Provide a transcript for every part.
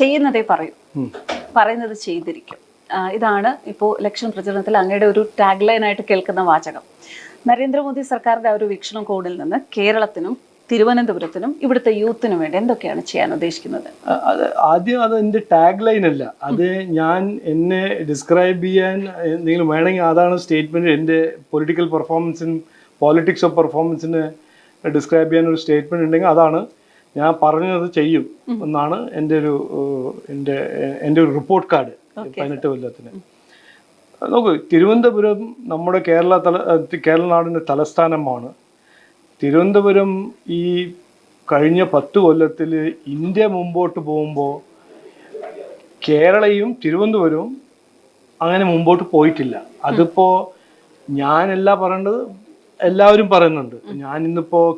ചെയ്യുന്നതേ പറയൂ. പറയുന്നത് ചെയ്തിരിക്കും. ഇതാണ് ഇപ്പോൾ ഇലക്ഷൻ പ്രചരണത്തിൽ അങ്ങയുടെ ഒരു ടാഗ് ലൈനായിട്ട് കേൾക്കുന്ന വാചകം. നരേന്ദ്രമോദി സർക്കാരിന്റെ ഒരു വീക്ഷണം കോണിൽ നിന്ന് കേരളത്തിനും തിരുവനന്തപുരത്തിനും ഇവിടുത്തെ യൂത്തിനും വേണ്ടി എന്തൊക്കെയാണ് ചെയ്യാൻ ഉദ്ദേശിക്കുന്നത്? അത് ആദ്യം അത് എന്റെ ടാഗ് ലൈൻ അല്ല. അത് ഞാൻ എന്നെ ഡിസ്ക്രൈബ് ചെയ്യാൻ എന്തെങ്കിലും വേണമെങ്കിൽ അതാണ് സ്റ്റേറ്റ്മെന്റ് എന്റെ പൊളിറ്റിക്കൽ പെർഫോമൻസിനും പോളിറ്റിക്സ് ഓഫ് പെർഫോമൻസിന് ഡിസ്ക്രൈബ് ചെയ്യാൻ ഒരു സ്റ്റേറ്റ്മെന്റ് ഉണ്ടെങ്കിൽ അതാണ് ഞാൻ പറഞ്ഞത് ചെയ്യും എന്നാണ് എന്റെ ഒരു എന്റെ എന്റെ ഒരു റിപ്പോർട്ട് കാർഡ് പതിനെട്ട് കൊല്ലത്തിന്. നോക്കൂ തിരുവനന്തപുരം നമ്മുടെ കേരള തല കേരളനാടിന്റെ കേരള നാടിന്റെ തലസ്ഥാനമാണ്. തിരുവനന്തപുരം ഈ കഴിഞ്ഞ പത്ത് കൊല്ലത്തിൽ ഇന്ത്യ മുമ്പോട്ട് പോകുമ്പോൾ കേരളയും തിരുവനന്തപുരവും അങ്ങനെ മുമ്പോട്ട് പോയിട്ടില്ല. അതിപ്പോൾ ഞാനല്ല പറയേണ്ടത് എല്ലാവരും പറയുന്നുണ്ട്. ഞാൻ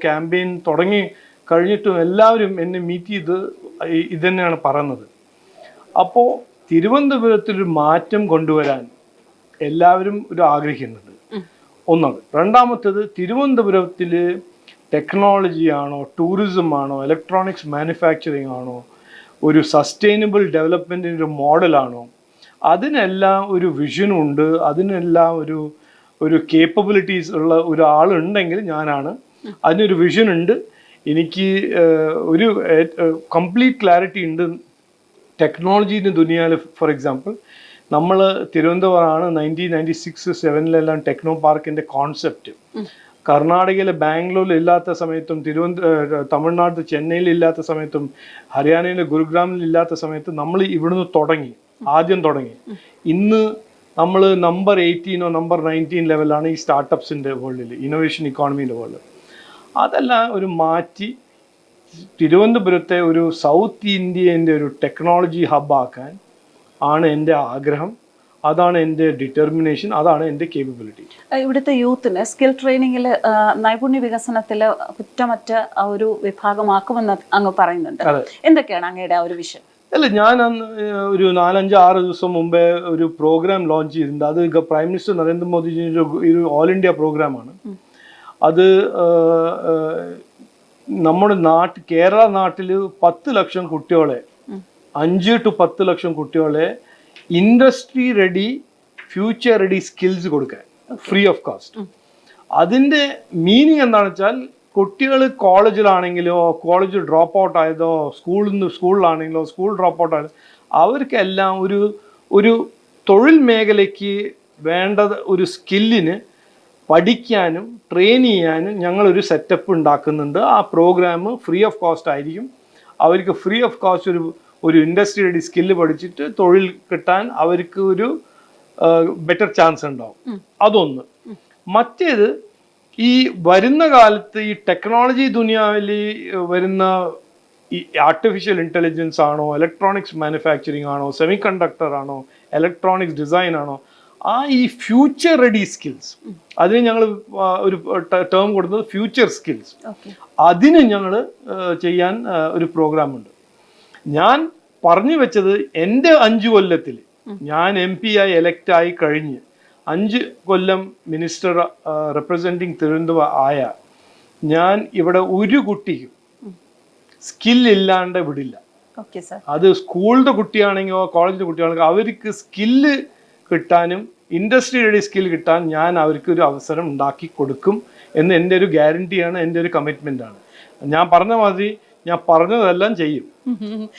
ക്യാമ്പയിൻ തുടങ്ങി കഴിഞ്ഞിട്ടും എല്ലാവരും എന്നെ മീറ്റ് ചെയ്ത് ഇതന്നെയാണ് ഇത് തന്നെയാണ് പറയുന്നത് അപ്പോൾ തിരുവനന്തപുരത്തിലൊരു മാറ്റം കൊണ്ടുവരാൻ എല്ലാവരും ഒരു ആഗ്രഹിക്കുന്നുണ്ട്. ഒന്നത് രണ്ടാമത്തേത് തിരുവനന്തപുരത്തിൽ ടെക്നോളജി ആണോ ടൂറിസം ആണോ ഇലക്ട്രോണിക്സ് മാനുഫാക്ചറിങ് ആണോ ഒരു സസ്റ്റൈനബിൾ ഡെവലപ്മെന്റിന്റെ ഒരു മോഡലാണോ അതിനെല്ലാം ഒരു വിഷനുണ്ട് അതിനെല്ലാം ഒരു ഒരു കേപ്പബിലിറ്റീസ് ഉള്ള ഒരാളുണ്ടെങ്കിൽ ഞാനാണ് അതിനൊരു വിഷൻ ഉണ്ട്. എനിക്ക് ഒരു കംപ്ലീറ്റ് ക്ലാരിറ്റി ഉണ്ട് ടെക്നോളജീന്റെ ദുനിയാൽ ഫോർ എക്സാമ്പിൾ നമ്മൾ തിരുവനന്തപുരമാണ് നയന്റീൻ നയന്റി സിക്സ് സെവനിലെല്ലാം ടെക്നോ പാർക്കിന്റെ കോൺസെപ്റ്റ് കർണാടകയിലെ ബാംഗ്ലൂരിൽ ഇല്ലാത്ത സമയത്തും തിരുവനന്ത ഏഹ് തമിഴ്നാട് ചെന്നൈയിൽ ഇല്ലാത്ത സമയത്തും ഹരിയാനയിലെ ഗുരുഗ്രാമിൽ ഇല്ലാത്ത സമയത്തും നമ്മൾ ഇവിടുന്ന് തുടങ്ങി. ആദ്യം തുടങ്ങി. ഇന്ന് നമ്മൾ നമ്പർ എയ്റ്റീനോ നമ്പർ നയന്റീൻ ലെവലാണ് ഈ സ്റ്റാർട്ടപ്സിന്റെ വേൾഡിൽ ഇന്നോവേഷൻ ഇക്കോണമിന്റെ വേൾഡ് അതെല്ലാം ഒരു മാറ്റി തിരുവനന്തപുരത്തെ ഒരു സൗത്ത് ഇന്ത്യന്റെ ഒരു ടെക്നോളജി ഹബ്ബാക്കാൻ ആണ് എന്റെ ആഗ്രഹം. അതാണ് എന്റെ ഡിറ്റർമിനേഷൻ അതാണ് എന്റെ കേപ്പബിലിറ്റി ഇവിടുത്തെ യൂത്തിന് സ്കിൽ ട്രെയിനിങ്ങിൽ നൈപുണ്യ വികസനത്തിൽ കുറ്റമറ്റ ഒരു വിഭാഗമാക്കുമെന്ന് അങ്ങ് പറയുന്നുണ്ട്. എന്തൊക്കെയാണ് അങ്ങയുടെ ആ ഒരു വിഷയം അല്ല ഞാൻ അന്ന് ഒരു നാലഞ്ച് ആറ് ദിവസം മുമ്പേ ഒരു പ്രോഗ്രാം ലോഞ്ച് ചെയ്തിട്ടുണ്ട്. അത് പ്രൈം മിനിസ്റ്റർ നരേന്ദ്രമോദിജിയുടെ ഒരു- ഒരു ഓൾ ഇന്ത്യ പ്രോഗ്രാമാണ് അത് നമ്മുടെ നാട്ടിൽ കേരള നാട്ടിൽ പത്ത് ലക്ഷം കുട്ടികളെ അഞ്ച് ടു പത്ത് ലക്ഷം കുട്ടികളെ industry ready future ready skills കൊടുക്കാൻ. Free of cost. അതിന്റെ മീനിങ് എന്താണെന്ന് വെച്ചാൽ കുട്ടികൾ കോളേജിലാണെങ്കിലോ കോളേജ് ഡ്രോപ്പ് ഔട്ട് ആയതോ സ്കൂളിൽ നിന്ന് സ്കൂളിലാണെങ്കിലോ സ്കൂൾ ഡ്രോപ്പ് ഔട്ട് ആയതോ അവർക്കെല്ലാം ഒരു ഒരു തൊഴിൽ മേഖലയ്ക്ക് വേണ്ടത് ഒരു സ്കില്ലിന് പഠിക്കാനും ട്രെയിൻ ചെയ്യാനും ഞങ്ങളൊരു സെറ്റപ്പ് ഉണ്ടാക്കുന്നുണ്ട്. ആ പ്രോഗ്രാം ഫ്രീ ഓഫ് കോസ്റ്റ് ആയിരിക്കും. അവർക്ക് ഫ്രീ ഓഫ് കോസ്റ്റ് ഒരു ഒരു ഇൻഡസ്ട്രിയുടെ സ്കില്ല് പഠിച്ചിട്ട് തൊഴിൽ കിട്ടാൻ അവർക്ക് ഒരു ബെറ്റർ ചാൻസ് ഉണ്ടാവും. അതൊന്ന്. മറ്റേത് ഈ വരുന്ന കാലത്ത് ഈ ടെക്നോളജി ദുനിയാവിൽ വരുന്ന ഈ ആർട്ടിഫിഷ്യൽ ഇന്റലിജൻസ് ആണോ ഇലക്ട്രോണിക്സ് മാനുഫാക്ചറിങ് ആണോ സെമി കണ്ടക്ടർ ആണോ ഇലക്ട്രോണിക്സ് ഡിസൈൻ ആണോ ആ ഈ ഫ്യൂച്ചർ റെഡി സ്കിൽസ് അതിന് ഞങ്ങൾ ഒരു ടേം കൊടുത്തത് ഫ്യൂച്ചർ സ്കിൽസ് അതിന് ഞങ്ങൾ ചെയ്യാൻ ഒരു പ്രോഗ്രാം ഉണ്ട്. ഞാൻ പറഞ്ഞു വെച്ചത് എന്റെ അഞ്ചു കൊല്ലത്തിൽ ഞാൻ എം പി ആയി എലക്ട് ആയി കഴിഞ്ഞ് അഞ്ച് കൊല്ലം മിനിസ്റ്റർ റെപ്രസെന്റിങ് തിരുവനന്തപുരം ആയ ഞാൻ ഇവിടെ ഒരു കുട്ടിക്കും സ്കിൽ ഇല്ലാണ്ട് വിടില്ല. അത് സ്കൂളിന്റെ കുട്ടിയാണെങ്കിലോ കോളേജിന്റെ കുട്ടിയാണെങ്കിലോ അവർക്ക് സ്കില്ല് കിട്ടാനും ഇൻഡസ്ട്രി റെഡി സ്കിൽ കിട്ടാൻ ഞാൻ അവർക്ക് ഒരു അവസരം ഉണ്ടാക്കി കൊടുക്കും എന്ന് എന്റെ ഒരു ഗ്യാരണ്ടിയാണ് എന്റെ ഒരു കമ്മിറ്റ്മെന്റ് ആണ്. ഞാൻ പറഞ്ഞ മാതിരി ഞാൻ പറഞ്ഞതെല്ലാം ചെയ്യും.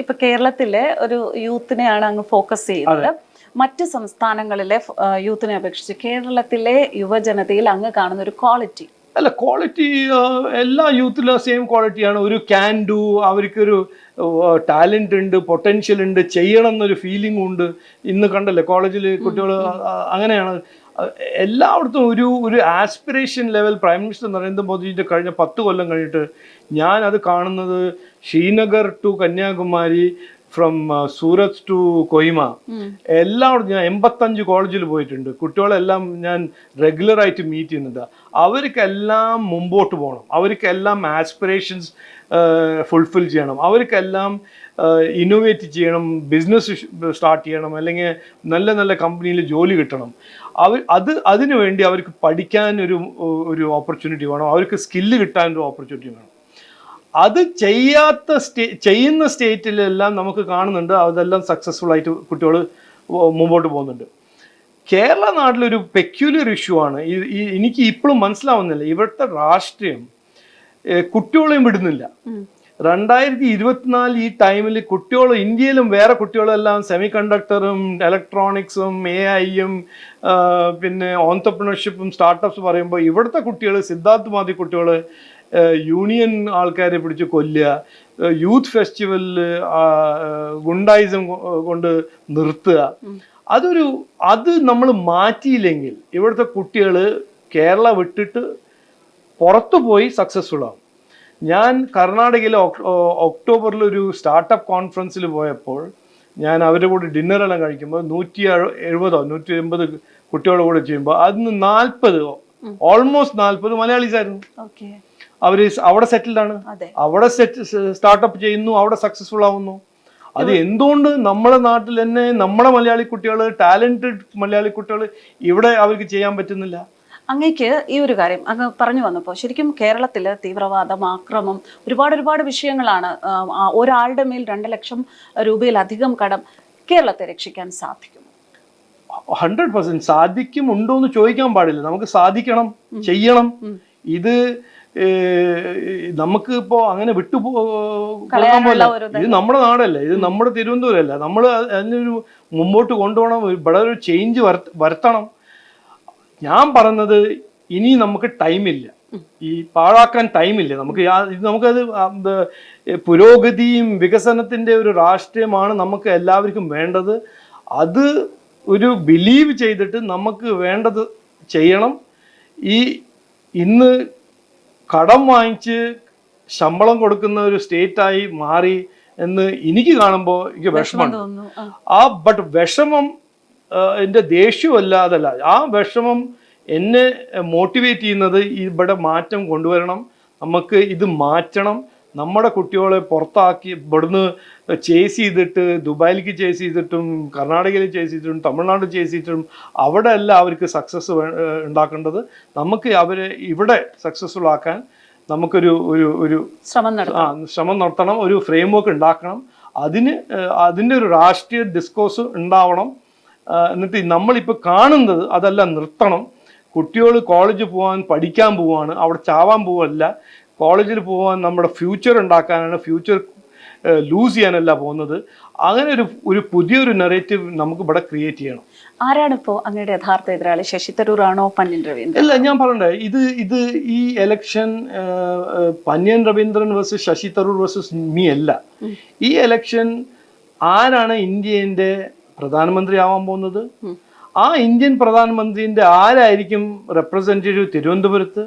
ഇപ്പൊ കേരളത്തിലെ ഒരു യൂത്തിനെയാണ് അങ്ങ് ഫോക്കസ് ചെയ്യുന്നത്. മറ്റ് സംസ്ഥാനങ്ങളിലെ യൂത്തിനെ അപേക്ഷിച്ച് കേരളത്തിലെ യുവജനതയിൽ അങ്ങ് കാണുന്ന ഒരു ക്വാളിറ്റി അല്ല ക്വാളിറ്റി എല്ലാ യൂത്തിലും സെയിം ക്വാളിറ്റിയാണ് ഒരു ക്യാൻ ഡു അവർക്കൊരു ടാലന്റ് ഉണ്ട് പൊട്ടൻഷ്യൽ ഉണ്ട് ചെയ്യണം എന്നൊരു ഫീലിംഗ് ഉണ്ട്. ഇന്ന് കണ്ടല്ലേ കോളേജിൽ കുട്ടികൾ അങ്ങനെയാണ്. എല്ലായിടത്തും ഒരു ഒരു ആസ്പിറേഷൻ ലെവൽ പ്രൈം മിനിസ്റ്റർ നരേന്ദ്രമോദിജിന്റെ കഴിഞ്ഞ പത്ത് കൊല്ലം കഴിഞ്ഞിട്ട് ഞാൻ അത് കാണുന്നത് Srinagar to Kanyakumari from Surat to Kohima എല്ലാവരും ഞാൻ എൺപത്തഞ്ച് കോളേജിൽ പോയിട്ടുണ്ട്. കുട്ടികളെല്ലാം ഞാൻ റെഗുലറായിട്ട് മീറ്റ് ചെയ്യുന്നുണ്ട്. അവർക്കെല്ലാം മുമ്പോട്ട് പോകണം. അവർക്കെല്ലാം ആസ്പിറേഷൻസ് ഫുൾഫിൽ ചെയ്യണം. അവർക്കെല്ലാം ഇന്നോവേറ്റ് ചെയ്യണം. ബിസിനസ് സ്റ്റാർട്ട് ചെയ്യണം. അല്ലെങ്കിൽ നല്ല നല്ല കമ്പനിയിൽ ജോലി കിട്ടണം. അവർ അത് അതിനു വേണ്ടി അവർക്ക് പഠിക്കാൻ ഒരു ഒരു ഓപ്പർച്യൂണിറ്റി വേണം. അവർക്ക് സ്കില്ല് കിട്ടാൻ ഒരു ഓപ്പർച്യൂണിറ്റി വേണം. അത് ചെയ്യാത്ത സ്റ്റേ ചെയ്യുന്ന സ്റ്റേറ്റിലെല്ലാം നമുക്ക് കാണുന്നുണ്ട്. അതെല്ലാം സക്സസ്ഫുൾ ആയിട്ട് കുട്ടികൾ മുമ്പോട്ട് പോകുന്നുണ്ട്. കേരള നാട്ടിലൊരു പെക്യുലർ ഇഷ്യൂ ആണ്. എനിക്ക് ഇപ്പോഴും മനസ്സിലാവുന്നില്ല. ഇവിടുത്തെ രാഷ്ട്രീയം കുട്ടികളെയും വിടുന്നില്ല. രണ്ടായിരത്തി ഇരുപത്തിനാല് ഈ ടൈമിൽ കുട്ടികൾ ഇന്ത്യയിലും വേറെ കുട്ടികളെല്ലാം സെമി കണ്ടക്ടറും ഇലക്ട്രോണിക്സും എ ഐയും പിന്നെ ഓൺടർപ്രണർഷിപ്പും സ്റ്റാർട്ടപ്സ് പറയുമ്പോൾ ഇവിടുത്തെ കുട്ടികൾ സിദ്ധാർത്ഥ് മാതി കുട്ടികൾ യൂണിയൻ ആൾക്കാരെ പിടിച്ച് കൊല്ലുക യൂത്ത് ഫെസ്റ്റിവലിൽ ഗുണ്ടായിസം കൊണ്ട് നിർത്തുക. അതൊരു അത് നമ്മൾ മാറ്റിയില്ലെങ്കിൽ ഇവിടുത്തെ കുട്ടികൾ കേരള വിട്ടിട്ട് പുറത്തു പോയി സക്സസ്ഫുൾ ആവും. ഞാൻ കർണാടകയിലെ ഒക്ടോബറിൽ ഒരു സ്റ്റാർട്ടപ്പ് കോൺഫറൻസിൽ പോയപ്പോൾ ഞാൻ അവരുടെ കൂടെ ഡിന്നറെല്ലാം കഴിക്കുമ്പോൾ നൂറ്റി എഴു- എഴുപതോ നൂറ്റി എൺപത് കുട്ടികളുടെ കൂടെ ചെയ്യുമ്പോൾ അതിന് നാൽപ്പത് ഓൾമോസ്റ്റ് നാൽപ്പത് മലയാളീസ് ആയിരുന്നു ഓക്കെ അവർ അവിടെ സെറ്റിൽഡ് ആണ്. അതെ. അവിടെ സെറ്റ് സ്റ്റാർട്ടപ്പ് ചെയ്യുന്നു അവിടെ സക്സസ്ഫുൾ ആവുന്നു. അത് എന്തുകൊണ്ട് നമ്മുടെ നാട്ടിൽ തന്നെ നമ്മുടെ മലയാളി കുട്ടികൾ ടാലന്റഡ് മലയാളി കുട്ടികൾ ഇവിടെ അവർക്ക് ചെയ്യാൻ പറ്റുന്നില്ല? അങ്ങേക്ക് ഈ ഒരു കാര്യം അങ്ങ് പറഞ്ഞു വന്നപ്പോൾ ശരിക്കും കേരളത്തിൽ തീവ്രവാദം ആക്രമം ഒരുപാട് ഒരുപാട് വിഷയങ്ങളാണ് ഒരാളുടെ മേൽ രണ്ട് ലക്ഷം രൂപയിലധികം കടം കേരളത്തെ രക്ഷിക്കാൻ സാധിക്കും. ഹൺഡ്രഡ് പെർസെന്റ് സാധിക്കും ഉണ്ടോ എന്ന് ചോദിക്കാൻ പാടില്ല. നമുക്ക് സാധിക്കണം ചെയ്യണം. ഇത് നമുക്ക് ഇപ്പോ അങ്ങനെ വിട്ടു പോ- കൊടുക്കാൻ കളയാനുള്ള പോലെ ഇത് നമ്മുടെ നാടല്ലേ? ഇത് നമ്മുടെ തിരുവനന്തപുരം അല്ല നമ്മൾ അതിനൊരു മുമ്പോട്ട് കൊണ്ടുപോകണം. ഇവിടെ ഒരു ചേഞ്ച് വരുത്തണം. ഞാൻ പറഞ്ഞത് ഇനി നമുക്ക് ടൈമില്ല ഈ പാഴാക്കാൻ ടൈമില്ല നമുക്ക് നമുക്കത് പുരോഗതിയും വികസനത്തിന്റെ ഒരു രാഷ്ട്രീയമാണ് നമുക്ക് എല്ലാവർക്കും വേണ്ടത്. അത് ഒരു ബിലീവ് ചെയ്തിട്ട് നമുക്ക് വേണ്ടത് ചെയ്യണം. ഈ ഇന്ന് കടം വാങ്ങിച്ച് ശമ്പളം കൊടുക്കുന്ന ഒരു സ്റ്റേറ്റായി മാറി എന്ന് എനിക്ക് കാണുമ്പോൾ എനിക്ക് വിഷമമുണ്ട്. ആ. ബട്ട് വിഷമം എന്റെ ദേഷ്യമല്ല അതല്ല ആ വിഷമം എന്നെ മോട്ടിവേറ്റ് ചെയ്യുന്നത് ഇവിടെ മാറ്റം കൊണ്ടുവരണം. നമുക്ക് ഇത് മാറ്റണം. നമ്മുടെ കുട്ടികളെ പുറത്താക്കി ഇവിടുന്ന് ചേസ് ചെയ്തിട്ട് ദുബായിലേക്ക് ചേസ് ചെയ്തിട്ടും കർണാടകയിൽ ചേസ് ചെയ്തിട്ടും തമിഴ്നാട് ചേസ് ചെയ്തിട്ടും അവിടെ അല്ല അവർക്ക് സക്സസ് ഉണ്ടാക്കേണ്ടത്. നമുക്ക് അവരെ ഇവിടെ സക്സസ്ഫുൾ ആക്കാൻ നമുക്കൊരു ഒരു ഒരു ശ്രമം നടത്തണം. ശ്രമം നടത്തണം ഒരു ഫ്രെയിം വർക്ക് ഉണ്ടാക്കണം. അതിന് അതിന്റെ ഒരു രാഷ്ട്രീയ ഡിസ്കോഴ്സ് ഉണ്ടാവണം. എന്നിട്ട് നമ്മളിപ്പോൾ കാണുന്നത് അതെല്ലാം നിർത്തണം. കുട്ടികൾ കോളേജ് പോകാൻ പഠിക്കാൻ പോവാണ് അവിടെ ചാവാൻ പോവല്ല. കോളേജിൽ പോകാൻ നമ്മുടെ ഫ്യൂച്ചർ ഉണ്ടാക്കാനാണ് ഫ്യൂച്ചർ ലൂസ് ചെയ്യാനല്ല പോകുന്നത്. അങ്ങനെ ഒരു ഒരു പുതിയൊരു നെറേറ്റീവ് നമുക്ക് ഇവിടെ ക്രിയേറ്റ് ചെയ്യണം. ആരാണ് ഇപ്പോൾ അങ്ങയുടെ യഥാർത്ഥ എതിരാളി? ശശി തരൂർ ആണോ പന്നിൻ രവീന്ദ്രൻ? ഇല്ല ഞാൻ പറയണ്ടേ. ഇത് ഇത് ഈ election Pannyan Raveendran versus Shashi Tharoor versus me അല്ല. ഈ എലക്ഷൻ ആരാണ് ഇന്ത്യന്റെ പ്രധാനമന്ത്രി ആവാൻ പോകുന്നത് ആ ഇന്ത്യൻ പ്രധാനമന്ത്രിന്റെ ആരായിരിക്കും റെപ്രസെന്റേറ്റീവ് തിരുവനന്തപുരത്ത്?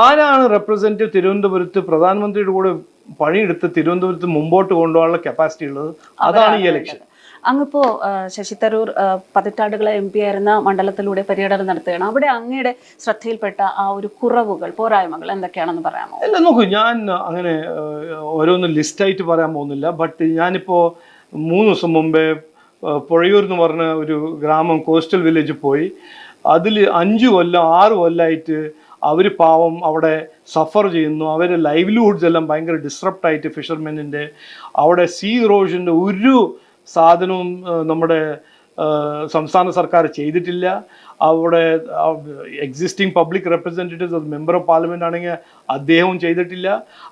ആരാണ് റെപ്രസെന്റേറ്റീവ് തിരുവനന്തപുരത്ത് പ്രധാനമന്ത്രിയുടെ കൂടെ പണിയെടുത്ത് തിരുവനന്തപുരത്ത് മുമ്പോട്ട് കൊണ്ടുപോകാനുള്ള കപ്പാസിറ്റി ഉള്ളത്? അതാണ് ഈ ഇലക്ഷൻ അങ്ങിപ്പോ ശശി തരൂർ പതിറ്റാണ്ടുകളെ എം പി ആയിരുന്ന മണ്ഡലത്തിലൂടെ പര്യടനം നടത്തുകയാണ്. അവിടെ അങ്ങയുടെ ശ്രദ്ധയിൽപ്പെട്ട ആ ഒരു കുറവുകൾ പോരായ്മകൾ എന്തൊക്കെയാണെന്ന് പറയാമോ? അല്ല നോക്കൂ ഞാൻ അങ്ങനെ ഓരോന്ന് ലിസ്റ്റായിട്ട് പറയാൻ പോകുന്നില്ല. ബട്ട് ഞാനിപ്പോ മൂന്ന് ദിവസം മുമ്പേ പുഴയൂർ എന്ന് പറഞ്ഞ ഒരു ഗ്രാമം കോസ്റ്റൽ വില്ലേജ് പോയി. അതിൽ അഞ്ച് കൊല്ലം ആറ് കൊല്ലമായിട്ട് അവർ പാവം അവിടെ സഫർ ചെയ്യുന്നു. അവരുടെ ലൈവ്ലിഹുഡ്സ് എല്ലാം ഭയങ്കര ഡിസ്റപ്റ്റ് ആയിട്ട് ഫിഷർമെനിന്റെ അവിടെ സീ റോഷന്റെ ഒരു സാധനവും നമ്മുടെ സംസ്ഥാന സർക്കാർ ചെയ്തിട്ടില്ല. അവിടെ എക്സിസ്റ്റിംഗ് പബ്ലിക് റെപ്രസെന്റേറ്റീവ്സ് അത് മെമ്പർ ഓഫ് പാർലമെന്റ് ആണെങ്കിൽ അദ്ദേഹവും ചെയ്തിട്ടില്ല.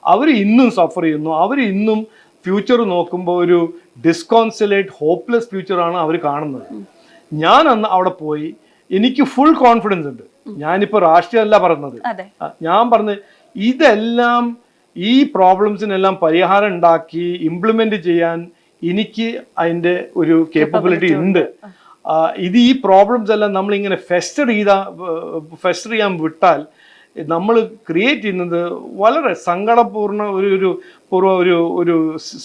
അവർ ഇന്നും സഫർ ചെയ്യുന്നു. അവർ ഇന്നും ഫ്യൂച്ചർ നോക്കുമ്പോൾ ഒരു ഡിസ്കോൺസലേറ്റ് ഹോപ്പ്ലെസ് ഫ്യൂച്ചറാണ് അവർ കാണുന്നത്. ഞാൻ അന്ന് അവിടെ പോയി എനിക്ക് ഫുൾ കോൺഫിഡൻസ് ഉണ്ട്. ഞാനിപ്പോൾ രാഷ്ട്രീയമല്ല പറഞ്ഞത് ഞാൻ പറഞ്ഞത് ഇതെല്ലാം ഈ പ്രോബ്ലംസിനെല്ലാം പരിഹാരം ഉണ്ടാക്കി ഇംപ്ലിമെന്റ് ചെയ്യാൻ എനിക്ക് അതിന്റെ ഒരു കേപ്പബിലിറ്റി ഉണ്ട്. ഇത് ഈ പ്രോബ്ലംസ് എല്ലാം നമ്മൾ ഇങ്ങനെ ഫെസ്റ്റർ ചെയ്താൽ ഫെസ്റ്റർ ചെയ്യാൻ വിട്ടാൽ നമ്മൾ ക്രിയേറ്റ് ചെയ്യുന്നത് വളരെ സങ്കടപൂർണ ഒരു ഒരു പൂർവ ഒരു ഒരു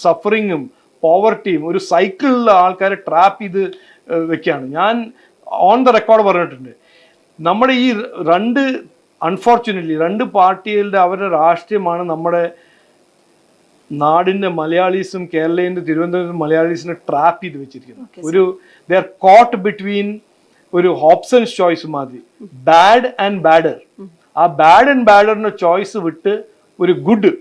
സഫറിങ്ങും പോവർട്ടിയും ഒരു സൈക്കിളിൽ ആൾക്കാരെ ട്രാപ്പ് ചെയ്ത് വെക്കുകയാണ്. ഞാൻ ഓൺ ദ റെക്കോർഡ് പറഞ്ഞിട്ടുണ്ട്. നമ്മുടെ ഈ രണ്ട് അൺഫോർച്ചുനേറ്റ്ലി രണ്ട് പാർട്ടികളുടെ അവരുടെ രാഷ്ട്രീയമാണ് നമ്മുടെ നാടിന്റെ മലയാളീസും കേരളീന്റെ തിരുവനന്തപുരം മലയാളീസിനെ ട്രാപ്പ് ചെയ്ത് വെച്ചിരിക്കുന്നത്. ഒരു ദർ കോട്ട് ബിറ്റ്വീൻ ഒരു ഹോപ്സൺസ് ചോയ്സ് മാതിരി. ബാഡ് ആൻഡ് ബാഡർ ആ ബാഡ് ആൻഡ് ബാഡറിന്റെ ചോയ്സ് വിട്ട് ഒരു ഗുഡ്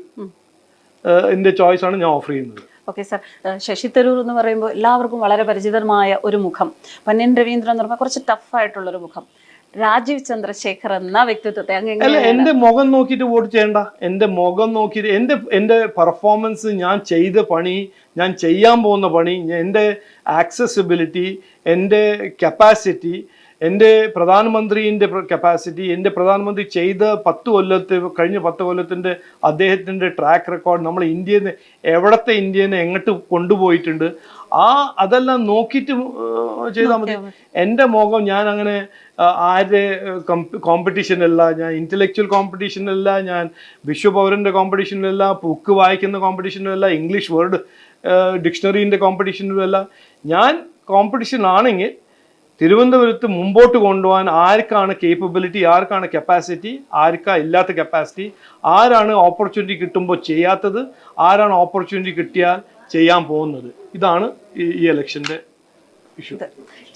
ഇതിന്റെ ചോയ്സ് ആണ് ഞാൻ ഓഫർ ചെയ്യുന്നത്. ഓക്കെ സാർ ശശി തരൂർ എന്ന് പറയുമ്പോൾ എല്ലാവർക്കും വളരെ പരിചിതമായ ഒരു മുഖം. പന്നൻ രവീന്ദ്രൻ എന്ന് പറയുമ്പോൾ കുറച്ച് ടഫായിട്ടുള്ളൊരു മുഖം. രാജീവ് ചന്ദ്രശേഖർ എന്ന വ്യക്തിത്വത്തെ അല്ല എന്റെ മുഖം നോക്കിയിട്ട് വോട്ട് ചെയ്യണ്ട. എന്റെ മുഖം നോക്കിയിട്ട് എന്റെ എന്റെ പെർഫോമൻസ് ഞാൻ ചെയ്ത പണി ഞാൻ ചെയ്യാൻ പോകുന്ന പണി എന്റെ ആക്സസിബിലിറ്റി എന്റെ കപ്പാസിറ്റി എന്റെ പ്രധാനമന്ത്രിന്റെ കപ്പാസിറ്റി എന്റെ പ്രധാനമന്ത്രി ചെയ്ത പത്ത് കൊല്ലത്തെ കഴിഞ്ഞ പത്ത് കൊല്ലത്തിന്റെ അദ്ദേഹത്തിന്റെ ട്രാക്ക് റെക്കോർഡ് നമ്മൾ ഇന്ത്യയിൽ എവിടത്തെ ഇന്ത്യനെ എങ്ങോട്ട് കൊണ്ടുപോയിട്ടുണ്ട് ആ അതെല്ലാം നോക്കിയിട്ട് ചെയ്താൽ മതി. എന്റെ മുഖം ഞാൻ അങ്ങനെ ആരുടെ കോമ്പറ്റീഷനല്ല ഞാൻ ഇന്റലക്ച്വൽ കോമ്പറ്റീഷനല്ല ഞാൻ വിശ്വപൗരന്റെ കോമ്പറ്റീഷനിലല്ല ബുക്ക് വായിക്കുന്ന കോമ്പറ്റീഷനിലല്ല ഇംഗ്ലീഷ് വേർഡ് ഡിക്ഷണറീന്റെ കോമ്പറ്റീഷനിലല്ല ഞാൻ കോമ്പറ്റീഷൻ ആണെങ്കിൽ തിരുവനന്തപുരത്ത് മുമ്പോട്ട് കൊണ്ടുപോകാൻ ആർക്കാണ് കേപ്പബിലിറ്റി ആർക്കാണ് കപ്പാസിറ്റി ആർക്കാ ഇല്ലാത്ത കപ്പാസിറ്റി ആരാണ് ഓപ്പർച്യൂണിറ്റി കിട്ടുമ്പോൾ ചെയ്യാത്തത് ആരാണ് ഓപ്പർച്യൂണിറ്റി കിട്ടിയാൽ ചെയ്യാൻ പോകുന്നത്? ഇതാണ് ഈ ഇലക്ഷന്റെ ഇലക്ഷന്റെ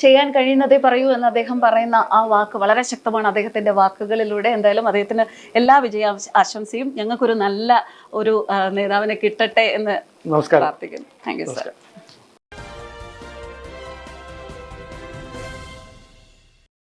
ചെയ്യാൻ കഴിയുന്നതേ പറയൂ എന്ന് അദ്ദേഹം പറയുന്ന ആ വാക്ക് വളരെ ശക്തമാണ് അദ്ദേഹത്തിന്റെ വാക്കുകളിലൂടെ. എന്തായാലും അദ്ദേഹത്തിന് എല്ലാ വിജയ ആശംസയും. ഞങ്ങൾക്കൊരു നല്ല ഒരു നേതാവിനെ കിട്ടട്ടെ എന്ന് പ്രാർത്ഥിക്കുന്നു. Thank you sir